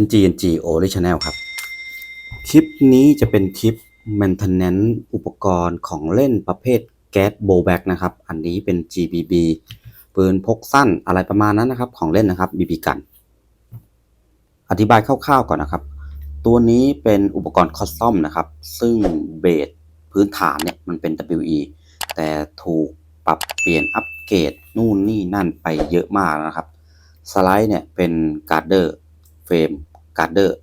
NGNG Original ครับ คลิปนี้จะเป็นคลิป Maintenance อุปกรณ์ของเล่นประเภทแก๊สโบแบ็กนะครับ อันนี้เป็น GBB ปืนพกสั้นอะไรประมาณนั้นนะครับ ของเล่นนะครับ BB กัน อธิบายคร่าวๆก่อนนะครับ ตัวนี้เป็นอุปกรณ์คอสตอมนะครับ ซึ่งเบสพื้นฐานเนี่ยมันเป็น WE แต่ถูกปรับเปลี่ยนอัปเกรดนู่นนี่นั่นไปเยอะมากนะครับ สไลด์เนี่ยเป็นการ์เดอร์ เฟรมการ์เดอร์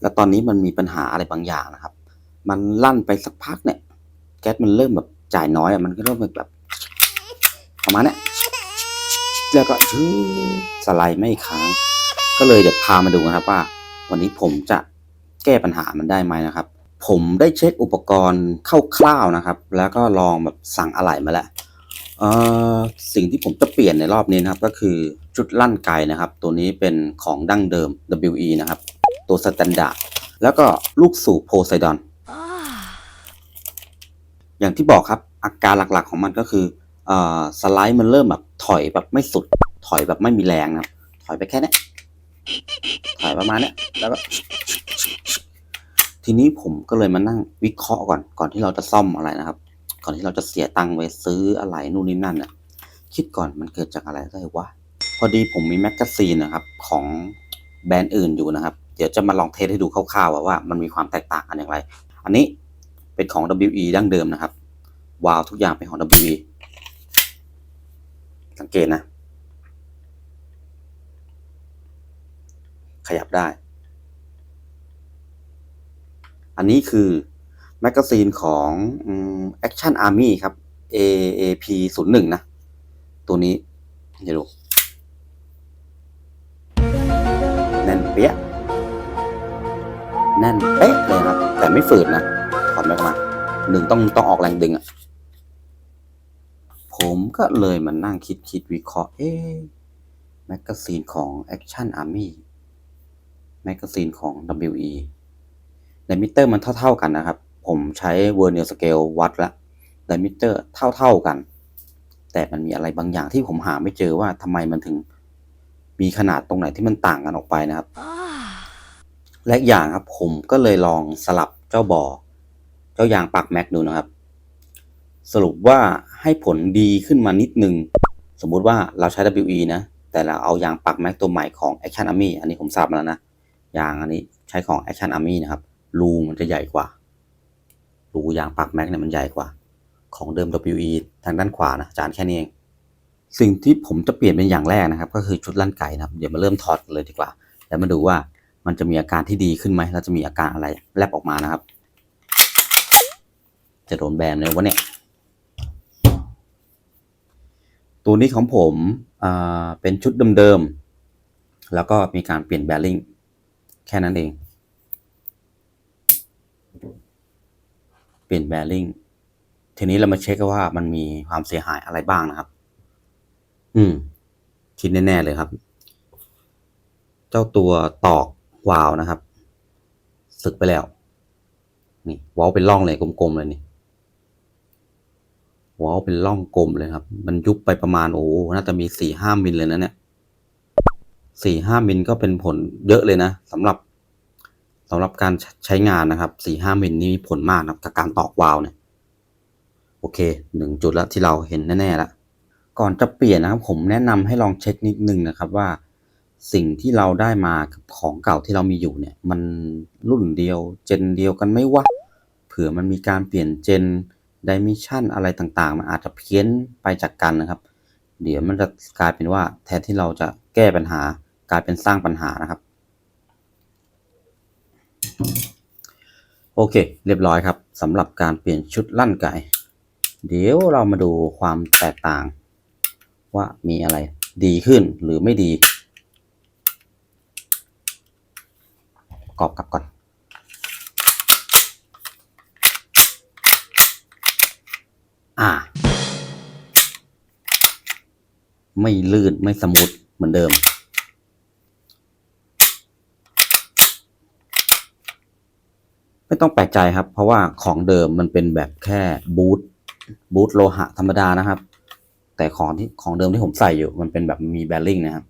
แล้วตอนนี้มันมีปัญหาอะไรบางอย่างนะครับ มันลั่นไปสักพักเนี่ย แก๊สมันเริ่มแบบจ่ายน้อยอะมันก็เริ่มแบบประมาณเนี้ยแล้วก็ชื้อสไลด์ไม่ค้าง ก็เลยเดี๋ยวพามาดูนะครับว่า วันนี้ผมจะแก้ปัญหามันได้ไหมนะครับ ผมได้เช็คอุปกรณ์คร่าวๆนะครับ แล้วก็ลองแบบสั่งอะไหล่มาแล้ว สิ่งที่ผมจะเปลี่ยนในรอบนี้นะครับ ก็คือชุดลั่นไกนะครับ ตัวนี้เป็นของดั้งเดิม WE นะครับ ตัวสแตนดาร์ดแล้วก็ลูกสูบโพไซดอน อย่างที่บอกครับ อาการหลักๆของมันก็คืออสไลด์มันเริ่มแบบถอยแบบไม่สุด ถอยแบบไม่มีแรงนะครับ ถอยไปแค่นี้ถอยประมาณนี้แล้วก็ทีนี้ผมก็เลยมานั่งวิเคราะห์ก่อนก่อนที่เราจะซ่อมอะไรนะครับ ก่อนที่เราจะเสียตังค์ไปซื้ออะไรนู่นนี่นั่นน่ะคิดก่อนมันเกิดจากอะไรได้วะพอดีผมมีแมกกาซีนนะครับของแบรนด์อื่นอยู่นะครับ เดี๋ยวจะมาลองเทสให้ดูคร่าวๆว่ามันมีความแตกต่างกันอย่างไร อันนี้เป็นของ WE ดั้งเดิมนะครับวาล์วทุกอย่างเป็นของ WE สังเกตนะ ขยับได้ อันนี้คือ แมกกาซีนของอืม Action Army ครับ AAP 0 1นะ ตัวนี้เดี๋ยวดูแน่นเปี้ยแน่นเป๊ะเลยครับ แต่ไม่ฝืดนะถอดแม็กมาหนึ่งต้องต้องออกแรงดึงอะ่ะผมก็เลยมานั่งคิดคิดวิเคราะห์ เอ๊ะแมกกาซีนของ Action Army แมกกาซีนของ WE ไดมิเตอร์มันเท่า ๆกันนะครับ ผมใช้เวอร์เนียสเกลวัดละไดมิเตอร์เท่าๆกัน แต่มันมีอะไรบางอย่างที่ผมหาไม่เจอว่าทำไมมันถึงมีขนาดตรงไหนที่มันต่างกันออกไปนะครับ และอีกอย่างครับผมก็เลยลองสลับเจ้าบอเจ้ายางปักแม็กดูนะครับ สรุปว่าให้ผลดีขึ้นมานิดนึง สมมุติว่าเราใช้ WE นะ แต่เราเอายางปักแม็กตัวใหม่ของ Action Army อันนี้ผมทราบมาแล้วนะ ยางอันนี้ใช้ของ Action Army นะครับ รูมันจะใหญ่กว่า รูยางปักแม็กเนี่ยมันใหญ่กว่า ของเดิม WE ทางด้านขวานะจานแค่นี้เอง สิ่งที่ผมจะเปลี่ยนเป็นอย่างแรกนะครับ ก็คือชุดลั่นไก่นะครับ เดี๋ยวมาเริ่มถอดเลยดีกว่า แล้วมาดูว่ามันจะมีอาการที่ดีขึ้นไหมแล้วจะมีอาการอะไรแลบออกมานะครับ จะโดนแบนเลยวะเนี่ย ตัวนี้ของผมอ่าเป็นชุดเดิมๆ แล้วก็มีการเปลี่ยนแบริ่งแค่นั้นเอง เปลี่ยนแบริ่งทีนี้เรามาเช็คกันว่ามันมีความเสียหายอะไรบ้างนะครับ อืม คิดแน่ๆเลยครับ เจ้าตัวตอกวาล์วนะครับ สึกไปแล้ว นี่วาล์วเป็นร่องเลยกลมๆเลยนี่วาล์วเป็นร่องกลมเลยครับ มันยุบไปประมาณโอ้น่าจะมีสี่ห้ามิลเลยนะเนี่ยสี่ห้ามิลก็เป็นผลเยอะเลยนะสำหรับ สำหรับการใช้งานนะครับสี่ห้ามิลนี่มีผลมากนะครับกับการตอกวาล์วเนี่ยโอเคหนึ่งจุดแล้วที่เราเห็นแน่ๆแล้วก่อนจะเปลี่ยนนะครับผมแนะนำให้ลองเช็คนิดนึงนะครับว่า สิ่งที่เราได้มากับของเก่าที่เรามีอยู่เนี่ย มันรุ่นเดียวเจนเดียวกันไหมวะเผื่อมันมีการเปลี่ยนเจนดิมิชันอะไรต่างๆ มันอาจจะเพี้ยนไปจากกันนะครับ เดี๋ยวมันจะกลายเป็นว่าแทนที่เราจะแก้ปัญหากลายเป็นสร้างปัญหานะครับ โอเค เรียบร้อยครับสำหรับการเปลี่ยนชุดลั่นไก่ เดี๋ยวเรามาดูความแตกต่าง ว่ามีอะไรดีขึ้นหรือไม่ดีปรอบกับก่อน อ่า ไม่ลื่นไม่สมูทเหมือนเดิม ไม่ต้องแปลกใจครับ เพราะว่าของเดิมมันเป็นแบบแค่บูทบูทโลหะธรรมดานะครับ แต่ของที่ของเดิมที่ผมใส่อยู่ มันเป็นแบบมีแบริ่งนะครับ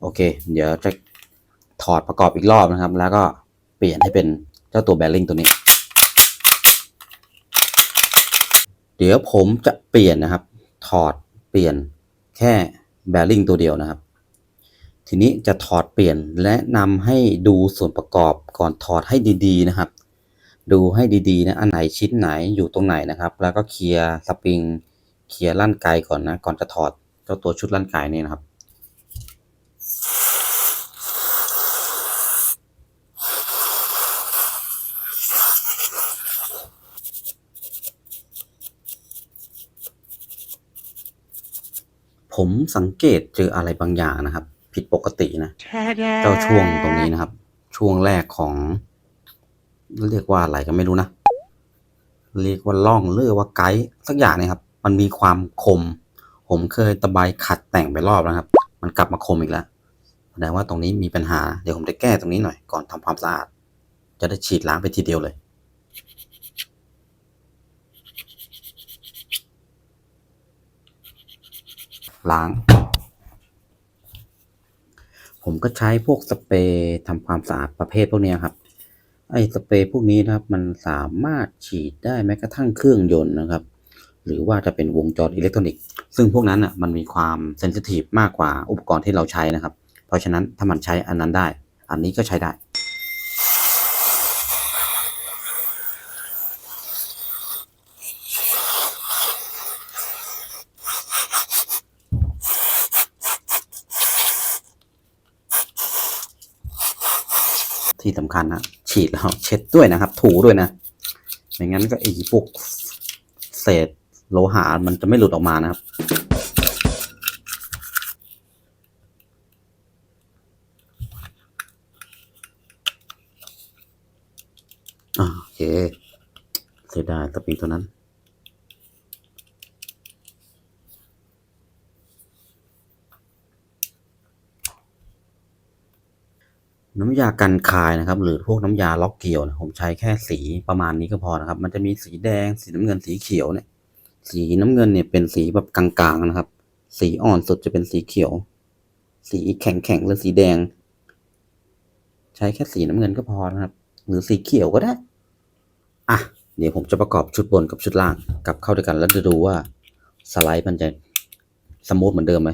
โอเค เดี๋ยวจะถอดประกอบอีกรอบนะครับ แล้วก็เปลี่ยนให้เป็นเจ้าตัวแบริ่งตัวนี้ เดี๋ยวผมจะเปลี่ยนนะครับ ถอดเปลี่ยนแค่แบริ่งตัวเดียวนะครับ ทีนี้จะถอดเปลี่ยนและนำให้ดูส่วนประกอบก่อนถอดให้ดี ๆ นะครับ ดูให้ดีๆนะ อันไหนชิ้นไหนอยู่ตรงไหนนะครับ แล้วก็เคลียร์สปริง เคลียร์ลั่นไกก่อนนะ ก่อนจะถอดเจ้าตัวชุดลั่นไกนี่นะครับ ผมสังเกตเจออะไรบางอย่างนะครับ ผิดปกตินะ เจ้าช่วงตรงนี้นะครับ ช่วงแรกของ เรียกว่าอะไรก็ไม่รู้นะ เรียกว่าล่องเรือว่าไกด์สักอย่างนยครับ มันมีความคม ผมเคยตะไบขัดแต่งไปรอบแล้วครับ มันกลับมาคมอีกแล้วแสดงว่าตรงนี้มีปัญหา เดี๋ยวผมจะแก้ตรงนี้หน่อยก่อนทำความสะอาด จะได้ฉีดล้างไปทีเดียวเลย ล้างผมก็ใช้พวกสเปรย์ทำความสะอาดประเภทพวกนี้ครับ ไอ้สเปรย์พวกนี้นะครับมันสามารถฉีดได้แม้กระทั่งเครื่องยนต์นะครับ หรือว่าจะเป็นวงจรอิเล็กทรอนิกส์ซึ่งพวกนั้นอะมันมีความเซนซิทีฟมากกว่าอุปกรณ์ที่เราใช้นะครับ เพราะฉะนั้นถ้ามันใช้อันนั้นได้ อันนี้ก็ใช้ได้ ที่สำคัญนะฉีดแล้วเช็ดด้วยนะครับ ถูด้วยนะไม่งั้นก็ไอ้พวกเศษโลหะมันจะไม่หลุดออกมานะครับโอเคเสียดายตะปีตัวนั้น น้ำยากันคายนะครับ หรือพวกน้ำยาล็อกเกลียวนะผมใช้แค่สีประมาณนี้ก็พอนะครับ มันจะมีสีแดง สีน้ำเงินสีเขียวเนี่ย สีน้ำเงินเนี่ยเป็นสีแบบกลางๆนะครับ สีอ่อนสุดจะเป็นสีเขียว สีแข็งๆหรือสีแดง ใช้แค่สีน้ำเงินก็พอนะครับ หรือสีเขียวก็ได้อะเดี๋ยวผมจะประกอบชุดบนกับชุดล่างกลับเข้าด้วยกันแล้วจะดูว่าสไลด์มันจะสมูทเหมือนเดิมไหม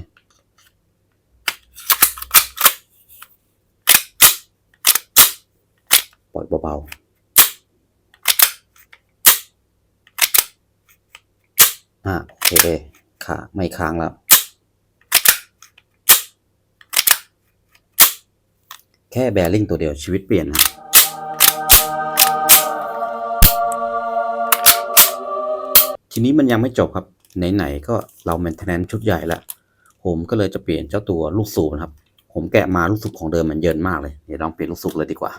อยเบาๆอะโอเคขาไม่ค้างแล้วแค่แบริ่งตัวเดียวชีวิตเปลี่ยนนะทีนี้มันยังไม่จบครับ ไหน ๆ ก็เราแมนเทนแนนชุดใหญ่แล้วผมก็เลยจะเปลี่ยนเจ้าตัวลูกสูบนะครับ ผมแกะมาลูกสูบของเดิมมันเยินมากเลย เดี๋ยวลองเปลี่ยนลูกสูบเลยดีกว่า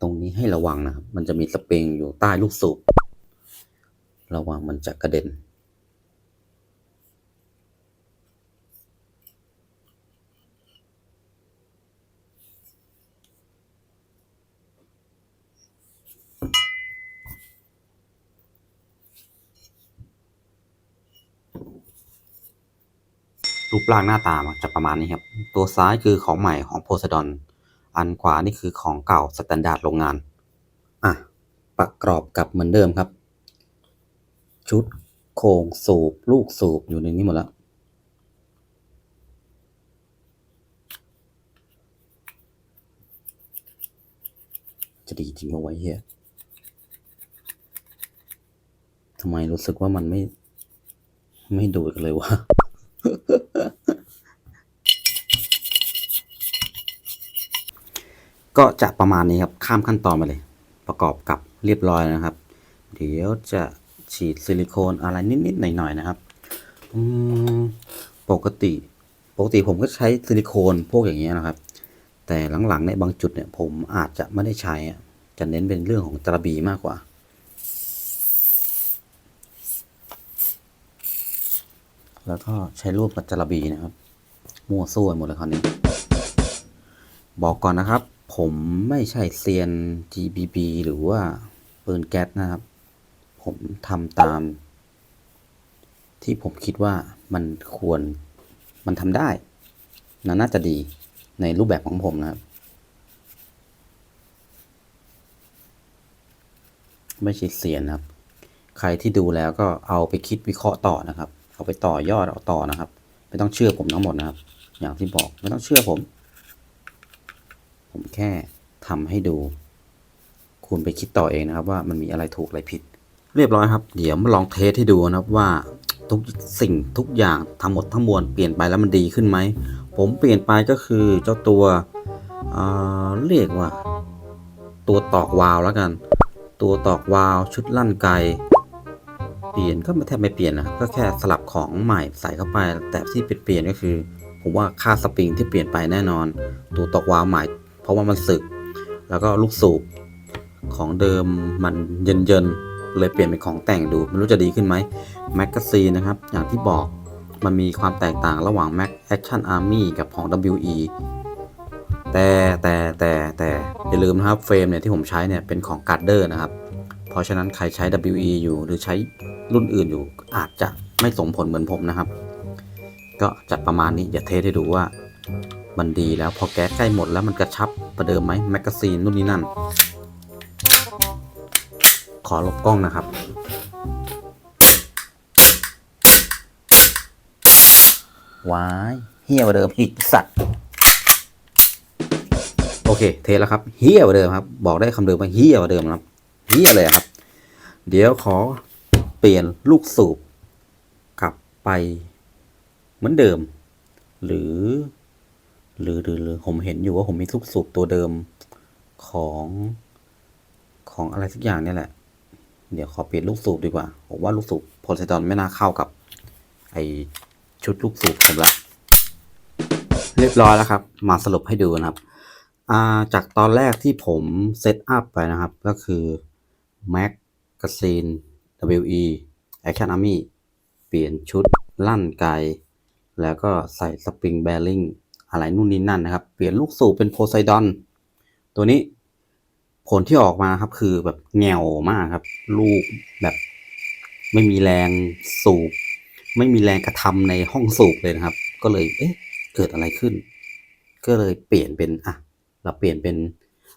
ตรงนี้ให้ระวังนะครับ มันจะมีสปริงอยู่ใต้ลูกสูบ ระวังมันจะกระเด็น รูปร่างหน้าตามันจะประมาณนี้ครับ ตัวซ้ายคือของใหม่ของโพสดอนอันขวานี่คือของเก่าสแตนดาร์ดโรงงาน อะ ประกอบกับเหมือนเดิมครับ ชุดโครงสูบลูกสูบอยู่ในนี้หมดแล้ว จะดีจริงเอาไว้เฮียทำไมรู้สึกว่ามันไม่ ไม่ดูดกันเลยวะ ก็จะประมาณนี้ครับข้ามขั้นตอนไปเลย ประกอบกับเรียบร้อยนะครับ เดี๋ยวจะฉีดซิลิโคนอะไรนิดๆหน่อยๆนะครับปกติปกติผมก็ใช้ซิลิโคนพวกอย่างเงี้ยนะครับ แต่หลังๆในบางจุดเนี่ยผมอาจจะไม่ได้ใช้จะเน้นเป็นเรื่องของจระบีมากกว่า แล้วก็ใช้รูปกับจระบีนะครับ มั่วซั่วหมดเลยคราวนี้ บอกก่อนนะครับ ผมไม่ใช่เซียน GBB หรือว่าปืนแก๊สนะครับ ผมทำตาม ที่ผมคิดว่ามันควรมันทำได้นะน่าจะดีในรูปแบบของผมนะครับ ไม่ใช่เสียนนะครับ ใครที่ดูแล้วก็เอาไปคิดวิเคราะห์ต่อนะครับ เอาไปต่อยอดเอาต่อนะครับ ไม่ต้องเชื่อผมทั้งหมดนะครับ อย่างที่บอกไม่ต้องเชื่อผม ผมแค่ทำให้ดู คุณไปคิดต่อเองนะครับ ว่ามันมีอะไรถูกอะไรผิด เรียบร้อยครับ เดี๋ยวมาลองเทสให้ดูนะครับว่าทุกสิ่งทุกอย่างทั้งหมดทั้งมวลเปลี่ยนไปแล้วมันดีขึ้นไหม ผมเปลี่ยนไปก็คือเจ้าตัวเเรียกว่า ตัวตอกวาวแล้วกัน ตัวตอกวาวชุดลั่นไกเปลี่ยนก็ไม่แทบไม่เปลี่ยนนะก็แค่สลับของใหม่ใส่เข้าไป แต่ที่เปลี่ยนก็คือ ผมว่าค่าสปริงที่เปลี่ยนไปแน่นอน ตัวตอกวาวใหม่ เพราะว่ามันสึก แล้วก็ลูกสูบของเดิมมันเยินเยินๆเลยเปลี่ยนเป็นของแต่งดูไม่รู้จะดีขึ้นไหมแมกกาซีนนะครับ อย่างที่บอกมันมีความแตกต่างระหว่าง Mac Action Army กับของ WE แต่แต่แต่แต่อย่าลืมนะครับเฟรมเนี่ยที่ผมใช้เนี่ยเป็นของ g a r d e r นะครับ เพราะฉะนั้นใครใช้ WE อยู่หรือใช้รุ่นอื่นอยู่อาจจะไม่ส่งผลเหมือนผมนะครับ ก็จะประมาณนี้อย่าเทสให้ดูว่า มันดีแล้วพอแก๊สใกล้หมดแล้วมันกระชับประเดิมไหมแมกกาซีนนู่นนี่นั่น ขอลบกล้องนะครับวายเฮี้ยกว่าเดิมอีกสัตว์ โอเค เทสแล้วครับเฮี้ยกว่าเดิมครับ บอกได้คำเดิมว่าเฮี้ยกว่าเดิมครับเฮี้ยเลยครับ เดี๋ยวขอเปลี่ยนลูกสูบกลับไปเหมือนเดิม หรือ หรือหรือหรือผมเห็นอยู่ว่าผมมีลูกสูบตัวเดิมของของอะไรสักอย่างเนี่ยแหละ เดี๋ยวขอเปลี่ยนลูกสูบดีกว่า ผมว่าลูกสูบโพไซดอนไม่น่าเข้ากับ ไอชุดลูกสูบผมละเรียบร้อยแล้วครับ มาสรุปให้ดูนะครับาจากตอนแรกที่ผมเซตอัพไปนะครับ ก็คือ Magazine WE Action Army เปลี่ยนชุดลั่นไกแล้วก็ใส่สปริงแบริ่ง อะไรนู่นนี่นั่นนะครับ เปลี่ยนลูกสูบเป็นโพไซดอน ตัวนี้ผลที่ออกมาครับคือแบบแงวมากครับ ลูกแบบไม่มีแรงสูบ ไม่มีแรงกระทำในห้องสูบเลยนะครับ ก็เลยเอ๊ะเกิดอะไรขึ้น ก็เลยเปลี่ยนเป็นอะเราเปลี่ยนเป็น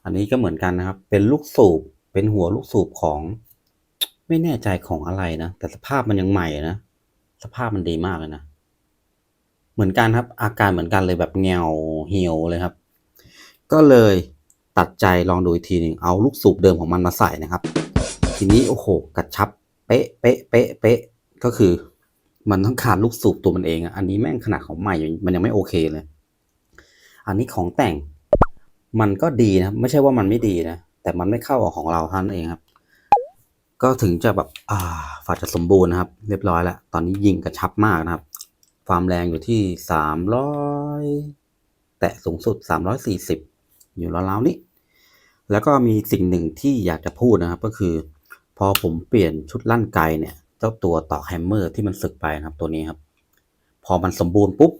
อันนี้ก็เหมือนกันนะครับ เป็นลูกสูบเป็นหัวลูกสูบของ ไม่แน่ใจของอะไรนะแต่สภาพมันยังใหม่นะสภาพมันดีมากเลยนะ เหมือนกันครับ อาการเหมือนกันเลยแบบเงวเหี่ยวเลยครับ ก็เลยตัดใจลองดูอีกทีหนึ่งเอาลูกสูบเดิมของมันมาใส่นะครับ ทีนี้โอ้โหกระชับเป๊ะเป๊ะเป๊ะเป๊ะก็คือ มันต้องขาดลูกสูบตัวมันเองอันนี้แม่งขนาดของใหม่มันยังไม่โอเคเลย อันนี้ของแต่งมันก็ดีนะ ไม่ใช่ว่ามันไม่ดีนะ แต่มันไม่เข้ากับของเราท่านเองครับ ก็ถึงจะแบบ อ่าฝาจะสมบูรณ์นะครับ เรียบร้อยแล้ว ตอนนี้ยิงกระชับมากนะครับ ความแรงอยู่ที่สามร้อยแตะสูงสุดสามร้อยสี่สิบอยู่ราวๆนี้ แล้วก็มีสิ่งหนึ่งที่อยากจะพูดนะครับ ก็คือ พอผมเปลี่ยนชุดลั่นไกเนี่ย เจ้าตัวต่อแฮมเมอร์ที่มันสึกไปนะครับตัวนี้ครับ พอมันสมบูรณ์ปุ๊บ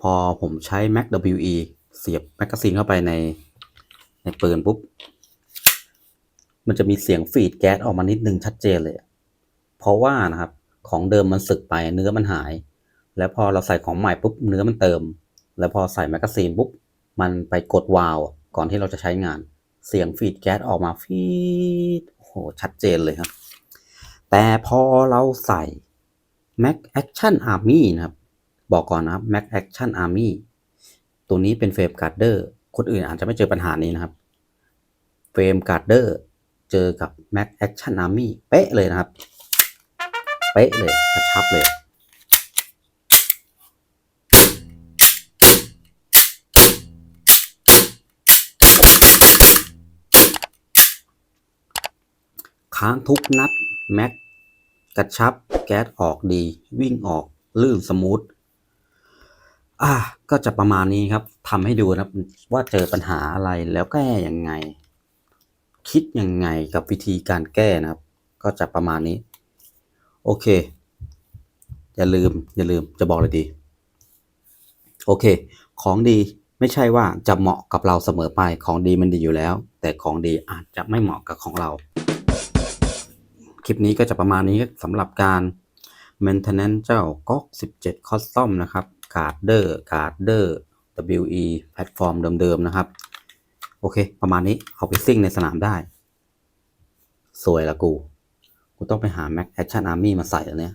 พอผมใช้ Mac WE เสียบแมกกาซีนเข้าไปในในปืนปุ๊บ มันจะมีเสียงฟีดแก๊สออกมานิดนึงชัดเจนเลย เพราะว่านะครับของเดิมมันสึกไปเนื้อมันหาย แล้วพอเราใส่ของใหม่ปุ๊บเนื้อมันเติม แล้วพอใส่แมกกาซีนปุ๊บมันไปกดวาล์วก่อนที่เราจะใช้งาน เสียงฟีดแก๊สออกมาฟีดโอ้โหชัดเจนเลยครับ แต่พอเราใส่ Mac Action Army นะครับ บอกก่อนนะครับ Mac Action Army ตัวนี้เป็นเฟรมการ์ดเดอร์คนอื่นอาจจะไม่เจอปัญหานี้นะครับเฟรมการ์ดเดอร์เจอกับ Mac Action Army เป๊ะเลยนะครับ เป๊ะเลยกระชับเลย ค้างทุกนัด แม็ก กระชับ แก๊สออกดี วิ่งออกลื่นสมูทอะก็จะประมาณนี้ครับทำให้ดูนะครับว่าเจอปัญหาอะไรแล้วแก้ยังไง คิดยังไงกับวิธีการแก้นะครับ ก็จะประมาณนี้ โอเค อย่าลืม อย่าลืมจะบอกเลยดี โอเค ของดีไม่ใช่ว่าจะเหมาะกับเราเสมอไปของดีมันดีอยู่แล้ว แต่ของดีอาจจะไม่เหมาะกับของเรา คลิปนี้ก็จะประมาณนี้สำหรับการ maintenance เจ้าก๊อก17 custom นะครับ garder garder we แพลตฟอร์มเดิม ๆ นะครับ โอเค ประมาณนี้ เอาไปซิ่งในสนามได้ สวยละกู กูต้องไปหา Mac Action Army มาใส่แล้วเนี่ย